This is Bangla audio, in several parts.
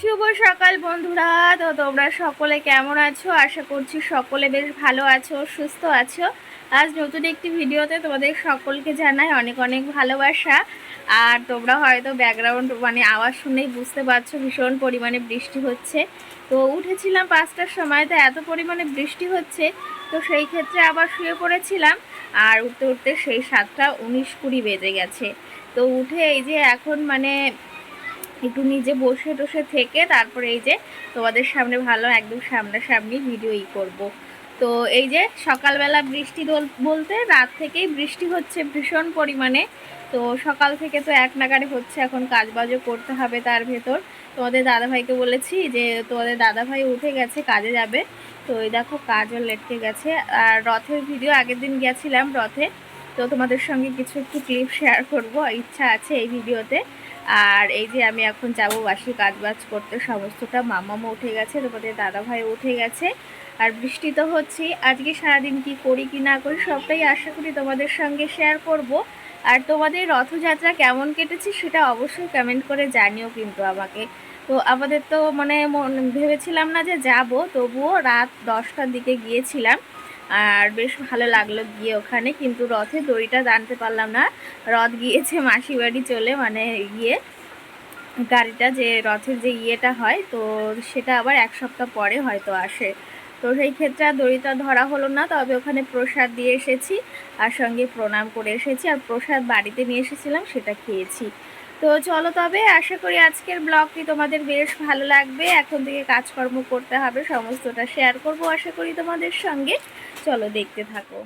শুভ সকাল বন্ধুরা। তো তোমরা সকলে কেমন আছো? আশা করছি সকলে বেশ ভালো আছো, সুস্থ আছো। আজ নতুন একটি ভিডিওতে তোমাদের সকলকে জানাই অনেক অনেক ভালোবাসা। আর তোমরা হয়তো ব্যাকগ্রাউন্ড মানে আওয়াজ শুনেই বুঝতে পারছ ভীষণ পরিমাণে বৃষ্টি হচ্ছে। তো উঠেছিলাম পাঁচটার সময়, তো এত পরিমাণে বৃষ্টি হচ্ছে, তো সেই ক্ষেত্রে আবার শুয়ে পড়েছিলাম। আর উঠতে উঠতে সেই সাতটা উনিশ কুড়ি বেজে গেছে। তো উঠে এই যে এখন মানে একটু নিজে বসে টসে থেকে তারপরে এই যে তোমাদের সামনে ভালো একদম সামনাসামনি ভিডিও ই করব। তো এই যে সকালবেলা বৃষ্টি বলতে রাত থেকেই বৃষ্টি হচ্ছে ভীষণ পরিমাণে। তো সকাল থেকে তো এক নাগারে হচ্ছে, এখন কাজবাজও করতে হবে তার ভেতর। তোমাদের দাদাভাইকে বলেছি যে তোমাদের দাদাভাই উঠে গেছে, কাজে যাবে। তো এই দেখো কাজও লেটকে গেছে। আর রথের ভিডিও আগের দিন গেছিলাম রথে। তো তোমাদের সঙ্গে কিছু একটু ক্লিপ শেয়ার করব, ইচ্ছা আছে এই ভিডিওতে আর এই যে আমি এখন যাব বাসি কাজবাজ করতে, সমস্তটা মামামা উঠে গেছে, তোমাদের দাদাভাই উঠে গেছে। আর বৃষ্টি তো হচ্ছেই, আজকে সারাদিন কি করি কি না করি সবটাই আশা করি তোমাদের সঙ্গে শেয়ার করব। আর তোমাদের রথযাত্রা কেমন কেটেছে সেটা অবশ্যই কমেন্ট করে জানিও কিন্তু আমাকে। তো আমাদের তো মন- ভেবেছিলাম না যে যাব, তবুও রাত দশটার দিকে গিয়েছিলাম। আর বেশ ভালো লাগল গিয়ে ওখানে, কিন্তু রথে দড়িটা টানতে পারলাম না। রথ গিয়েছে মাসি বাড়ি চলে মানে গিয়ে গাড়িটা যে রথের যে ইয়েটা হয়, তো সেটা আবার এক সপ্তাহ পরে হয়তো আসে। তো সেই ক্ষেত্রে আর দড়িটা ধরা হলো না, তবে ওখানে প্রসাদ দিয়ে এসেছি, আর সঙ্গে প্রণাম করে এসেছি, আর প্রসাদ বাড়িতে নিয়ে এসেছিলাম, সেটা খেয়েছি। তো চলো তবে, আশা করি আজকের ব্লগটি তোমাদের বেশ ভালো লাগবে। এখন থেকে কাজকর্ম করতে হবে, সমস্তটা শেয়ার করব আশা করি তোমাদের সঙ্গে। চলো দেখতে থাকো।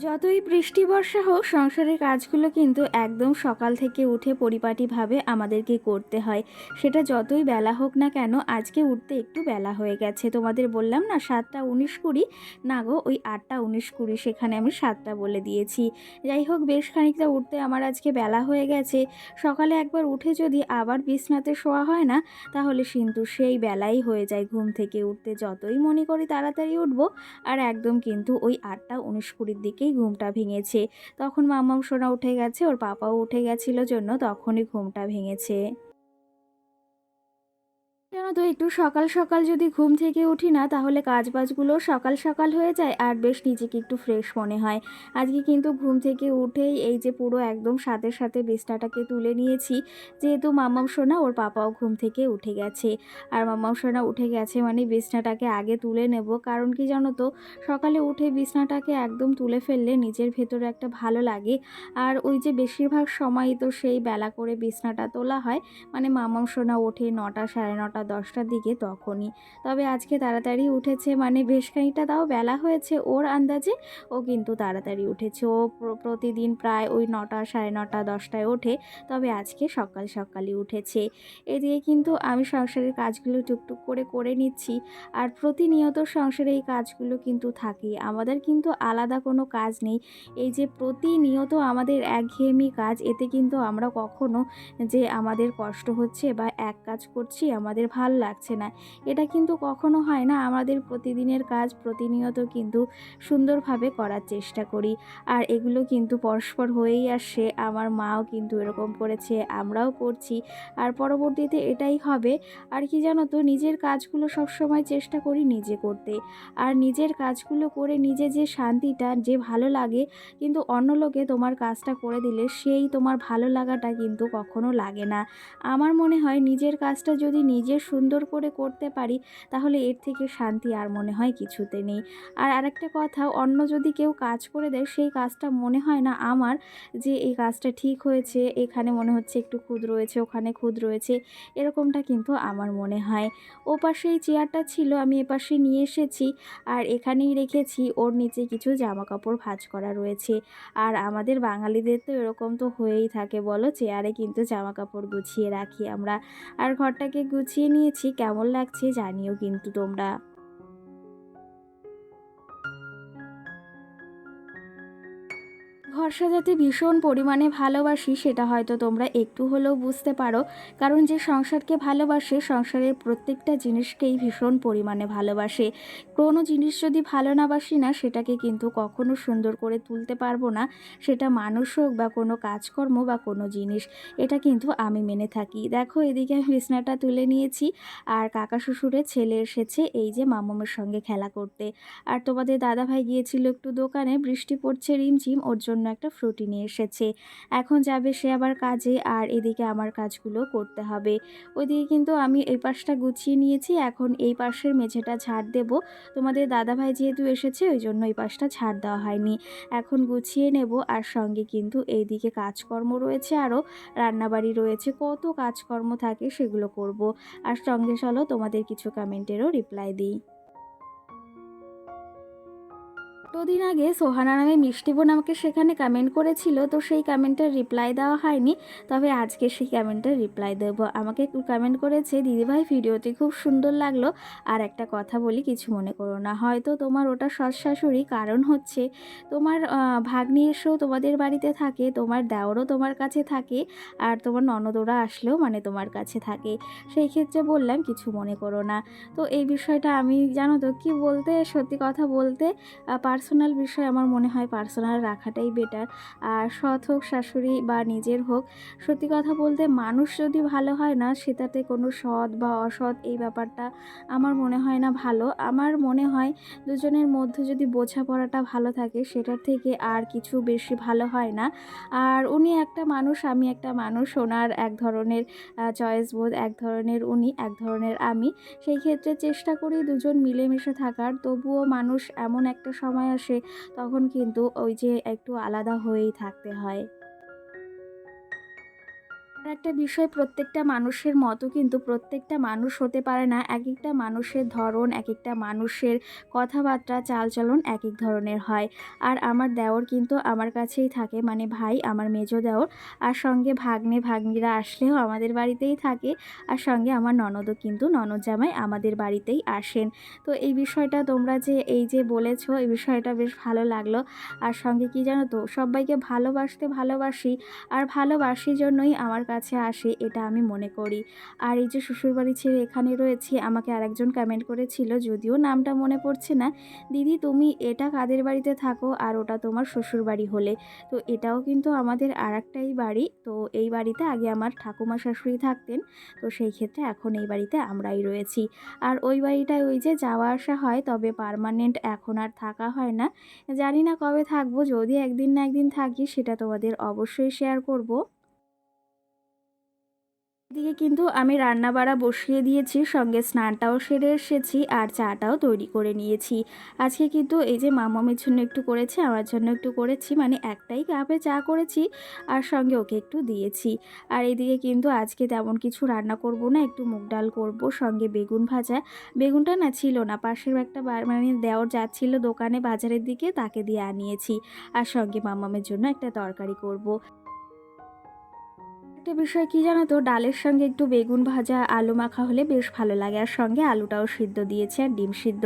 যতই বৃষ্টি, বর্ষা হোক, সংসারের কাজগুলো কিন্তু একদম সকাল থেকে উঠে পরিপাটিভাবে আমাদেরকে করতে হয়। সেটা যতই বেলা হোক না কেন, আজকে উঠতে একটু বেলা হয়ে গেছে। তোমাদের বললাম না, সাতটা উনিশ কুড়ি? না গো, ওই আটটা উনিশ কুড়ি, সেখানে আমি সাতটা বলে দিয়েছি। যাই হোক, বেশ খানিকটা উঠতে আমার আজকে বেলা হয়ে গেছে। সকালে একবার উঠে যদি আবার বিছনাতে শোয়া হয় না, তাহলে কিন্তু সেই বেলাই হয়ে যায় ঘুম থেকে উঠতে। যতই মনে করি তাড়াতাড়ি উঠবো, আর একদম কিন্তু ওই আটটা উনিশ কুড়ির দিকেই ঘুমটা ভেঙেছে। তখন মামাম সোনা উঠে গেছে, ওর পাপাও উঠে গেছিল জন্য তখনই ঘুমটা ভেঙেছে। জানো তো, একটু সকাল সকাল যদি ঘুম থেকে উঠি না, তাহলে কাজ বাজগুলো সকাল সকাল হয়ে যায় আর বেশ নিজেকে একটু ফ্রেশ মনে হয়। আজকে কিন্তু ঘুম থেকে উঠেই এই যে পুরো একদম সাথে সাথে বিছনাটাকে তুলে নিয়েছি। যেহেতু মামাম সোনা, ওর পাপাও ঘুম থেকে উঠে গেছে। আর মামাম সোনা উঠে গেছে মানে বিছনাটাকে আগে তুলে নেব। কারণ কি জানো তো, সকালে উঠে বিছনাটাকে একদম তুলে ফেললে নিজের ভেতরে একটা ভালো লাগে। আর ওই যে বেশিরভাগ সময়ই তো সেই বেলা করে বিছনাটা তোলা হয়। মানে মামাম সোনা ওঠে নটা, সাড়ে নটা দশটার দিকে তখনই। তবে আজকে তাড়াতাড়ি উঠেছে মানে বেশ খানিকটা তাও বেলা হয়েছে ওর আন্দাজে, ও কিন্তু তাড়াতাড়ি উঠেছে। ও প্রতিদিন প্রায় ওই নটা সাড়ে নটা দশটায় ওঠে, তবে আজকে সকাল সকালই উঠেছে। এদিকে কিন্তু আমি সংসারের কাজগুলো টুকটুক করে করে নিচ্ছি আর প্রতিনিয়ত সংসারে এই কাজগুলো কিন্তু থাকেই আমাদের কিন্তু আলাদা কোনো কাজ নেই। এই যে প্রতিনিয়ত আমাদের একঘেয়েমি কাজ, এতে কিন্তু আমরা কখনো যে আমাদের কষ্ট হচ্ছে বা এক কাজ করছি, আমাদের ভালো লাগছে না। এটা কিন্তু কখনো হয় না, আমাদের প্রতিদিনের কাজ প্রতিনিয়ত কিন্তু সুন্দরভাবে করার চেষ্টা করি। আর এগুলো কিন্তু পরস্পর হয়েই আসছে আমার মাও কিন্তু এরকম করেছে, আমরাও করছি। আর পরবর্তীতে এটাই হবে, আর কি জানো তো, নিজের কাজগুলো সবসময় চেষ্টা করি নিজে করতে। আর নিজের কাজগুলো করে নিজে যে শান্তিটা, যে ভালো লাগে, কিন্তু অন্য লোকে তোমার কাজটা করে দিলে সেই তোমার ভালো লাগাটা কিন্তু কখনো লাগে না। আমার মনে হয় নিজের কাজটা যদি নিজে সুন্দর করে করতে পারি, তাহলে এর থেকে শান্তি আর মনে হয় কিছুতে নেই। আর আরেকটা কথা অন্য যদি কেউ কাজ করে দেয়, সেই কাজটা মনে হয় না আমার যে এই কাজটা ঠিক হয়েছে, এখানে মনে হচ্ছে একটু খুদ রয়েছে, ওখানে খুদ রয়েছে, এরকমটা কিন্তু আমার মনে হয়। ও পাশে এই চেয়ারটা ছিল, আমি এপাশে নিয়ে এসেছি, আর এখানেই রেখেছি, ওর নিচে কিছু জামা কাপড় ভাঁজ করা রয়েছে। আর আমাদের বাঙালিদের তো এরকম তো হয়েই থাকে, বলো? চেয়ারে কিন্তু জামা কাপড় গুছিয়ে রাখি আমরা। আর ঘরটাকে গুছিয়ে নিয়েছি কেমন লাগছে জানিও কিন্তু তোমরা। ঘর যাতে ভীষণ পরিমাণে ভালোবাসি, সেটা হয়তো তোমরা একটু হলেও বুঝতে পারো। কারণ যে সংসারকে ভালোবাসে, সংসারের প্রত্যেকটা জিনিসকেই ভীষণ পরিমাণে ভালোবাসে। কোনো জিনিস যদি ভালো না বাসি না, সেটাকে কিন্তু কখনো সুন্দর করে তুলতে পারব না। সেটা মানুষ হোক বা কোনো কাজকর্ম বা কোনো জিনিস, এটা কিন্তু আমি মেনে থাকি। দেখো, এদিকে আমি বিছনাটা তুলে নিয়েছি, আর কাকা শ্বশুরের ছেলে এসেছে, এই যে মামুমের সঙ্গে খেলা করতে। আর তোমাদের দাদাভাই গিয়েছিল একটু দোকানে, বৃষ্টি পড়ছে, রিমঝিম, ওর জন্য একটা ফ্রুটি নিয়ে এসেছে। এখন যাবে সে আবার কাজে আর এদিকে আমার কাজগুলো করতে হবে। ওইদিকে কিন্তু আমি এই পাশটা গুছিয়ে নিয়েছি, এখন এই পাশের মেঝেটা ঝাড় দেব। তোমাদের দাদাভাই যেহেতু এসেছে, ওই জন্য এই পাশটা ঝাড় দেওয়া হয়নি। এখন গুছিয়ে নেব আর সঙ্গে কিন্তু এইদিকে কাজকর্ম রয়েছে আরও রান্নাবাড়ি রয়েছে, কত কাজকর্ম থাকে সেগুলো করব। আর সঙ্গে চলো তোমাদের কিছু কমেন্টেরও রিপ্লাই দিই। দুদিন আগে সোহানা নামে মিষ্টি বোন আমাকে সেখানে কমেন্ট করেছিল, তো সেই কমেন্টের রিপ্লাই দেওয়া হয়নি। তবে আজকে সেই কমেন্টের রিপ্লাই দেবো। আমাকে কমেন্ট করেছে, দিদিভাই ভিডিওটি খুব সুন্দর লাগল। আর একটা কথা বলি, কিছু মনে করো না। হয়তো তোমার ওটা সৎ শাশুড়ি কারণ হচ্ছে। তোমার ভাগ্নি এসেও তোমাদের বাড়িতে থাকে, তোমার দেওরও তোমার কাছে থাকে, আর তোমার ননদোরা আসলেও মানে তোমার কাছে থাকে। সেই ক্ষেত্রে বললাম, কিছু মনে করো না। তো এই বিষয়টা আমি, জানো তো, কি বলতে, সত্যি কথা বলতে পার্সোনাল বিষয় আমার মনে হয় পার্সোনাল রাখাটাই বেটার আর সৎ হোক শাশুড়ি বা নিজের হোক, সত্যি কথা বলতে মানুষ যদি ভালো হয় না, সেটাতে কোনো সৎ বা অসৎ এই ব্যাপারটা আমার মনে হয় না ভালো। আমার মনে হয় দুজনের মধ্যে যদি বোঝাপড়াটা ভালো থাকে, সেটার থেকে আর কিছু বেশি ভালো হয় না। আর উনি একটা মানুষ, আমি একটা মানুষ, ওনার এক ধরনের চয়েস বোধ, এক ধরনের উনি, এক ধরনের আমি। সেই ক্ষেত্রে চেষ্টা করি দুজন মিলেমিশে থাকার, তবুও মানুষ এমন একটা সময় আসে তখন কিন্তু ওই যে একটু আলাদা হয়েই থাকতে হয়। একটা বিষয় প্রত্যেকটা মানুষের মতো, কিন্তু প্রত্যেকটা মানুষ হতে পারে না। এক একটা মানুষের ধরন এক একটা মানুষের কথাবার্তা, চালচলন এক এক ধরনের হয়। আর আমার দেওর কিন্তু আমার কাছেই থাকে মানে ভাই, আমার মেজো দেওর। আর সঙ্গে ভাগ্নে, ভাগ্নিরা আসলেও আমাদের বাড়িতেই থাকে। আর সঙ্গে আমার ননদও কিন্তু ননদ জামাই আমাদের বাড়িতেই আসেন। তো এই বিষয়টা তোমরা যে এই যে বলেছ, এই বিষয়টা বেশ ভালো লাগল। আর সঙ্গে কি জানো তো, সবাইকে ভালোবাসতে ভালোবাসি। আর ভালোবাসি জন্যই আমার কাছে আসে, এটা আমি মনে করি। আর এই যে শ্বশুরবাড়ি ছেড়ে এখানে রয়েছি, আমাকে আরেকজন কমেন্ট করেছিল, যদিও নামটা মনে পড়ছে না, দিদি তুমি এটা কাদের বাড়িতে থাকো আর ওটা তোমার শ্বশুরবাড়ি হলে? তো এটাও কিন্তু আমাদের আর বাড়ি, তো এই বাড়িতে আগে আমার ঠাকুমা শাশুড়ি থাকতেন, তো সেই ক্ষেত্রে এখন এই বাড়িতে আমরাই রয়েছি। আর ওই বাড়িটায় ওই যে যাওয়া আসা হয়, তবে পারমানেন্ট এখন আর থাকা হয় না। জানি না কবে থাকব, যদি একদিন না একদিন থাকি, সেটা তোমাদের অবশ্যই শেয়ার করব। এদিকে কিন্তু আমি রান্না বাড়া বসিয়ে দিয়েছি, সঙ্গে স্নানটাও সেরে এসেছি আর চাটাও তৈরি করে নিয়েছি। আজকে কিন্তু এই যে মামামের জন্য একটু করেছি, আমার জন্য একটু করেছি মানে একটাই কাপে চা করেছি আর সঙ্গে ওকে একটু দিয়েছি। আর এদিকে কিন্তু আজকে তেমন কিছু রান্না করব না, একটু মুগ ডাল করব, সঙ্গে বেগুন ভাজা। বেগুনটা না ছিল না, পাশের একটা মানে দেওয়ার যাচ্ছিল দোকানে বাজারের দিকে, তাকে দিয়ে আনিয়েছি। আর সঙ্গে মামামের জন্য একটা তরকারি করব। একটা বিষয় কি জানো তো? ডালের সঙ্গে একটু বেগুন ভাজা, আলু মাখা হলে বেশ ভালো লাগে। আর সঙ্গে আলুটাও সিদ্ধ দিয়েছে আর ডিম সিদ্ধ।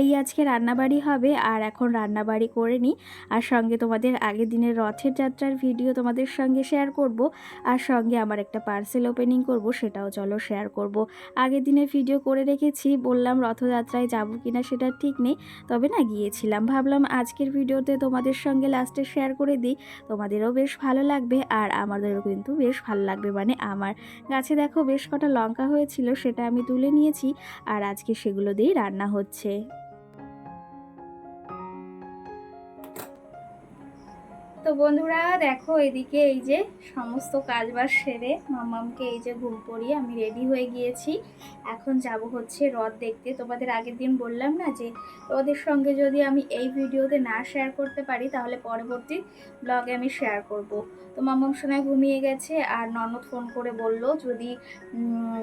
এই আজকে রান্নাবাড়ি হবে আর এখন রান্নাবাড়ি করে নিই। আর সঙ্গে তোমাদের আগের দিনের রথের যাত্রার ভিডিও তোমাদের সঙ্গে শেয়ার করব। আর সঙ্গে আমার একটা পার্সেল ওপেনিং করব, সেটাও চলো শেয়ার করব। আগের দিনের ভিডিও করে রেখেছি, বললাম রথযাত্রায় যাব কিনা সেটা ঠিক নেই। তবে না গিয়েছিলাম, ভাবলাম আজকের ভিডিওতে তোমাদের সঙ্গে লাস্টে শেয়ার করে দিই। তোমাদেরও বেশ ভালো লাগবে আর আমাদেরও কিন্তু বেশ ভালো লাগবে। মানে আমার গাছে দেখো বেশ কটা লঙ্কা হয়েছিল, সেটা আমি তুলে নিয়েছি আর আজকে সেগুলো দিয়েই রান্না হচ্ছে। তো বন্ধুরা, দেখো এদিকে এই যে সমস্ত কাজবাজ সেরে মামামকে এই যে ঘুম পড়িয়ে আমি রেডি হয়ে গিয়েছি। এখন যাব হচ্ছে রথ দেখতে। তোমাদের আগের দিন বললাম না যে, তোমাদের সঙ্গে যদি আমি এই ভিডিওতে না শেয়ার করতে পারি, তাহলে পরবর্তী ব্লগে আমি শেয়ার করব। তো মামাম সোনায় ঘুমিয়ে গেছে আর ননদ ফোন করে বলল, যদি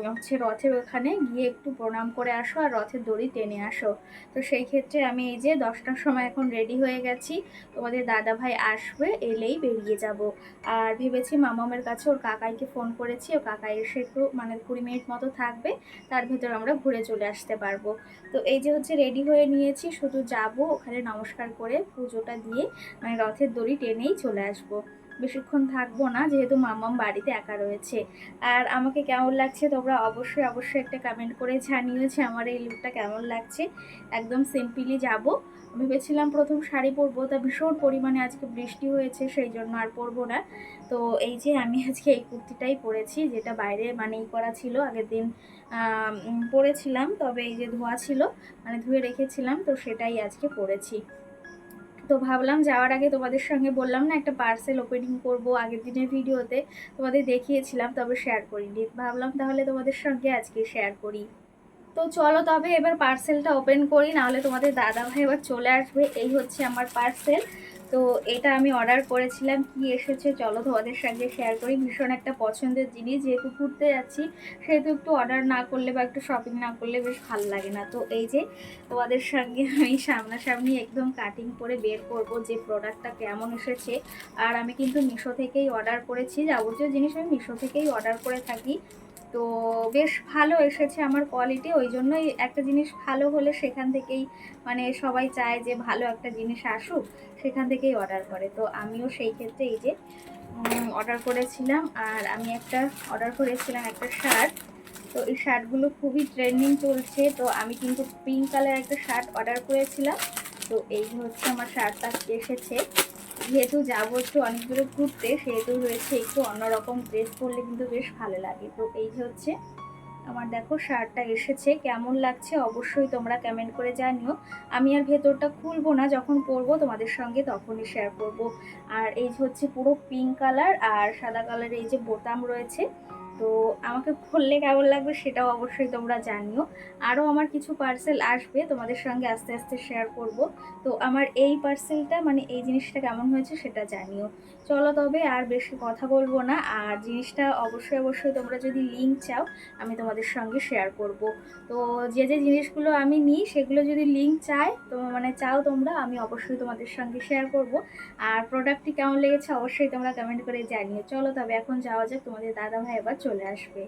হচ্ছে রথের ওখানে গিয়ে একটু প্রণাম করে আসো আর রথের দড়ি টেনে আসো। তো সেই ক্ষেত্রে আমি এই যে দশটার সময় এখন রেডি হয়ে গেছি। তোমাদের দাদা ভাই আসবে এলেই বেরিয়ে যাব। আর ভেবেছি মামামের কাছে ওর কাকাইকে ফোন করেছি। ও কাকাই এসে একটু মানে কুড়ি মিনিট মতো থাকবে। তার ভেতর আমরা ঘুরে চলে আসতে পারব। তো এই যে হচ্ছে রেডি হয়ে নিয়েছি, শুধু যাব, ওখানে নমস্কার করে পুজোটা দিয়ে মানে রথের দড়ি টেনেই চলে আসব। বেশিক্ষণ থাকব না, যেহেতু মামাম বাড়িতে একা রয়েছে। আর আমাকে কেমন লাগছে তোমরা অবশ্যই অবশ্যই একটা কমেন্ট করে জানিও যে আমার এই লুকটা কেমন লাগছে। একদম সিম্পলি যাব। ভেবেছিলাম প্রথম শাড়ি পরবো, তা ভীষণ পরিমাণে আজকে বৃষ্টি হয়েছে, সেই জন্য আর পরবো না। তো এই যে আমি আজকে এই কুর্তিটাই পরেছি, যেটা বাইরে মানে ই করা ছিল, আগের দিন পরেছিলাম, তবে এই যে ধোয়া ছিল মানে ধুয়ে রেখেছিলাম, তো সেটাই আজকে পরেছি। তো ভাবলাম যাওয়ার আগে তোমাদের সঙ্গে বললাম না, একটা পার্সেল ওপেনিং করব আগের দিনের ভিডিওতে। তোমাদের দেখিয়েছিলাম, তবে শেয়ার করিনি। ভাবলাম তাহলে তোমাদের সঙ্গে আজকে শেয়ার করি। তো চলো তবে এবার পার্সেলটা ওপেন করি, নাহলে তোমাদের দাদা ভাই এবার চলে আসবে। এই হচ্ছে আমার পার্সেল তো এটা আমি অর্ডার করেছিলাম, কি এসেছে চলো তোমাদের সঙ্গে শেয়ার করি। ভীষণ একটা পছন্দের জিনিস, যেহেতু ঘুরতে যাচ্ছি, সেহেতু একটু অর্ডার না করলে বা একটু শপিং না করলে বেশ ভালো লাগে না। তো এই যে তোমাদের সঙ্গে আমি সামনাসামনি একদম কাটিং করে বের করব যে প্রোডাক্টটা কেমন এসেছে। আর আমি কিন্তু মিশো থেকেই অর্ডার করেছি, যাবতীয় জিনিস আমি মিশো থেকেই অর্ডার করে থাকি। তো বেশ ভালো এসেছে আমার কোয়ালিটি ওই জন্যই একটা জিনিস ভালো হলে সেখান থেকেই মানে সবাই চায় যে ভালো একটা জিনিস আসুক, সেখান থেকেই অর্ডার করে। তো আমিও সেই ক্ষেত্রে এই যে অর্ডার করেছিলাম আর আমি একটা অর্ডার করেছিলাম একটা শার্ট তো এই শার্টগুলো খুবই ট্রেন্ডিং চলছে, তো আমি কিন্তু পিঙ্ক কালার একটা শার্ট অর্ডার করেছিলাম। তো এই হচ্ছে আমার শার্টটা এসেছে। যেহেতু যাব একটু অনেক দূরে ঘুরতে, সেহেতু রয়েছে একটু অন্যরকম ড্রেস পরলে কিন্তু বেশ ভালো লাগে। তো এই হচ্ছে আমার দেখো শার্টটা এসেছে, কেমন লাগছে অবশ্যই তোমরা কমেন্ট করে জানিও। আমি আর ভেতরটা খুলবো না, যখন পরবো তোমাদের সঙ্গে তখনই শেয়ার করব। আর এই হচ্ছে পুরো পিঙ্ক কালার আর সাদা কালারের এই যে বোতাম রয়েছে তো আমাকে খুললে কেমন লাগবে সেটাও অবশ্যই তোমরা জানিও। আরও আমার কিছু পার্সেল আসবে, তোমাদের সঙ্গে আস্তে আস্তে শেয়ার করব। তো আমার এই পার্সেলটা মানে এই জিনিসটা কেমন হয়েছে সেটা জানিও। চলো তবে আর বেশি কথা বলব না। আর জিনিসটা অবশ্যই অবশ্যই তোমরা যদি লিঙ্ক চাও, আমি তোমাদের সঙ্গে শেয়ার করব। তো যে যে জিনিসগুলো আমি নিই, সেগুলো যদি লিঙ্ক চাই, তো মানে চাও তোমরা, আমি অবশ্যই তোমাদের সঙ্গে শেয়ার করব। আর প্রোডাক্টটি কেমন লেগেছে অবশ্যই তোমরা কমেন্ট করে জানিও। চলো তবে এখন যাওয়া যাক, তোমাদের দাদা ভাই এবার চলে আসবে।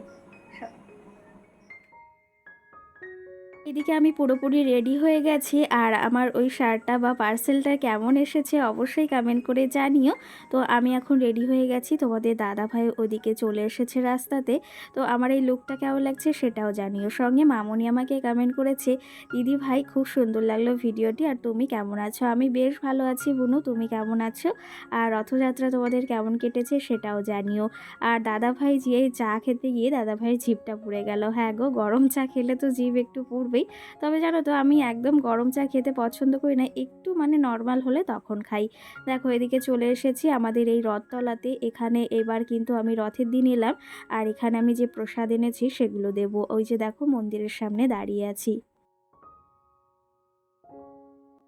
এদিকে আমি পুরোপুরি রেডি হয়ে গেছি আর আমার ওই শার্টটা বা পার্সেলটা কেমন এসেছে অবশ্যই কমেন্ট করে জানিও। তো আমি এখন রেডি হয়ে গেছি, তোমাদের দাদা ভাই ওদিকে চলে এসেছে রাস্তাতে। তো আমার এই লুকটা কেমন লাগছে সেটাও জানিও। সঙ্গে মামনি আমাকে কমেন্ট করেছে, দিদি ভাই, খুব সুন্দর লাগল ভিডিওটি আর তুমি কেমন আছো? আমি বেশ ভালো আছি বুনু, তুমি কেমন আছো? আর রথযাত্রা তোমাদের কেমন কেটেছে সেটাও জানিও। আর দাদা ভাই যে চা খেতে গিয়ে দাদা ভাইয়ের জিভটা পুড়ে গেল। হ্যাঁ গো, গরম চা খেলে তো জিভ একটু পুড়বেই তবে জানো তো, আমি একদম গরম চা খেতে পছন্দ করি না, একটু মানে নর্মাল হলে তখন খাই। দেখো, এদিকে চলে এসেছি আমাদের এই রথতলাতে। এখানে এবার কিন্তু আমি রথের দিন এলাম, আর এখানে আমি যে প্রসাদ এনেছি সেগুলো দেব। ওই যে দেখো, মন্দিরের সামনে দাঁড়িয়ে আছি।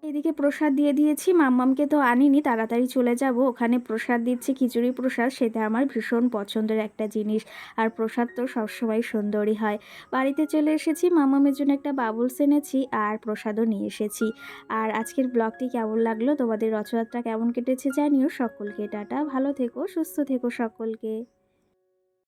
এদিকে প্রসাদ দিয়ে দিয়েছি, মাম্মামকে তো আনিনি, তাড়াতাড়ি চলে যাব। ওখানে প্রসাদ দিচ্ছে, খিচুড়ি প্রসাদ, সেটা আমার ভীষণ পছন্দের একটা জিনিস। আর প্রসাদ তো সবসময় সুন্দরই হয়। বাড়িতে চলে এসেছি, মাম্মামের জন্য একটা বাবুলস এনেছি আর প্রসাদও নিয়ে এসেছি। আর আজকের ব্লগটি কেমন লাগল? তোমাদের রথযাত্রা কেমন কেটেছে জানিও। সকলকে টাটা, ভালো থেকো, সুস্থ থেকো সকলকে।